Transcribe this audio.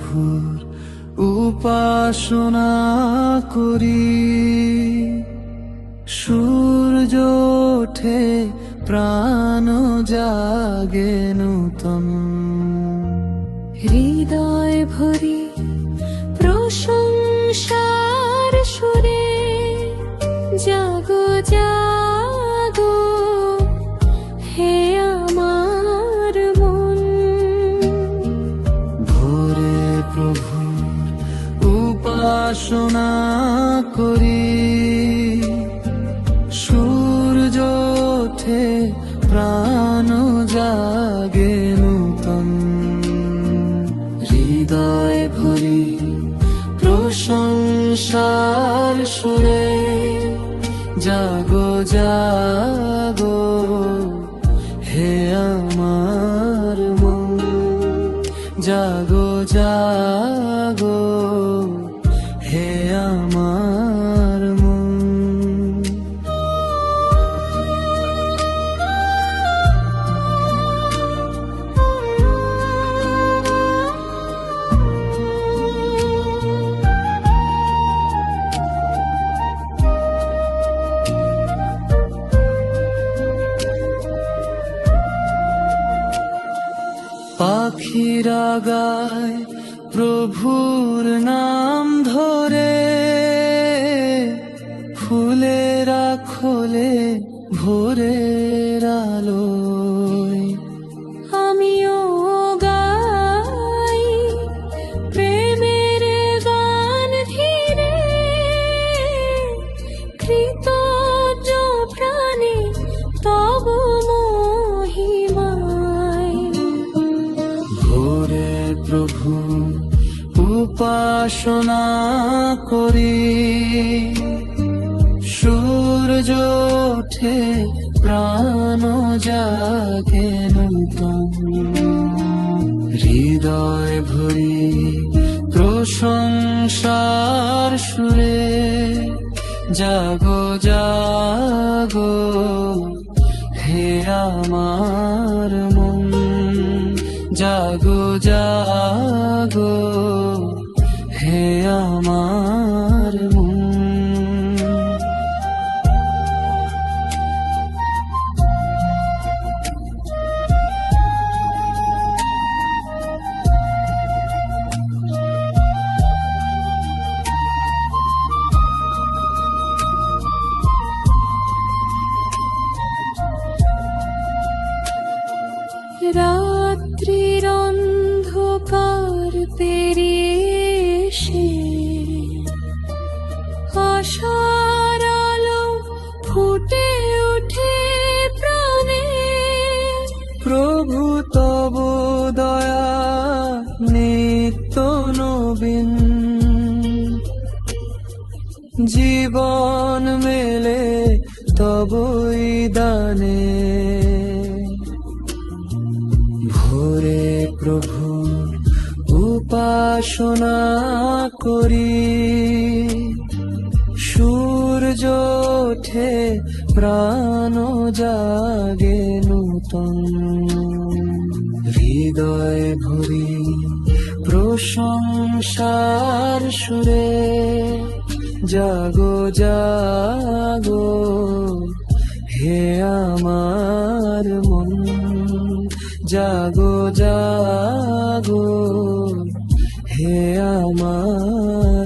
প্রভুর উপাসনা করি। সূর্য ওঠে প্রাণ জাগে নূতন। হৃদয় ভরি প্রশংসার সুরে জাগো যা উপাসনা করি। সূর্য ওঠে, প্রাণ জাগে নূতন। হৃদয় ভরি, প্রশংসার সুরে জাগো জাগো। হে আমার মন, জাগো জাগো। পাখিরা গায় প্রভুর নাম ধরে ফুলেরা খোলে ভোরের আলোয় উপাসনা করি। সূর্য ওঠে, প্রাণ জাগে নূতন। হৃদয় ভরি প্রশংসার সুরে, জাগো জাগো, হে আমার মন। জাগো জাগো। আমার মন। রাত্রির অন্ধকার পেরিয়ে তব দয়া নিত্য নবীন। জীবন মেলে তবই দানে ভোরে প্রভু উপাসনা করি। সূর্য ওঠে, প্রাণ জাগে নূতন। হৃদয় ভরি প্রশংসার সুরে জাগো জাগো। হে আমার মন জাগো জাগো। হে আমার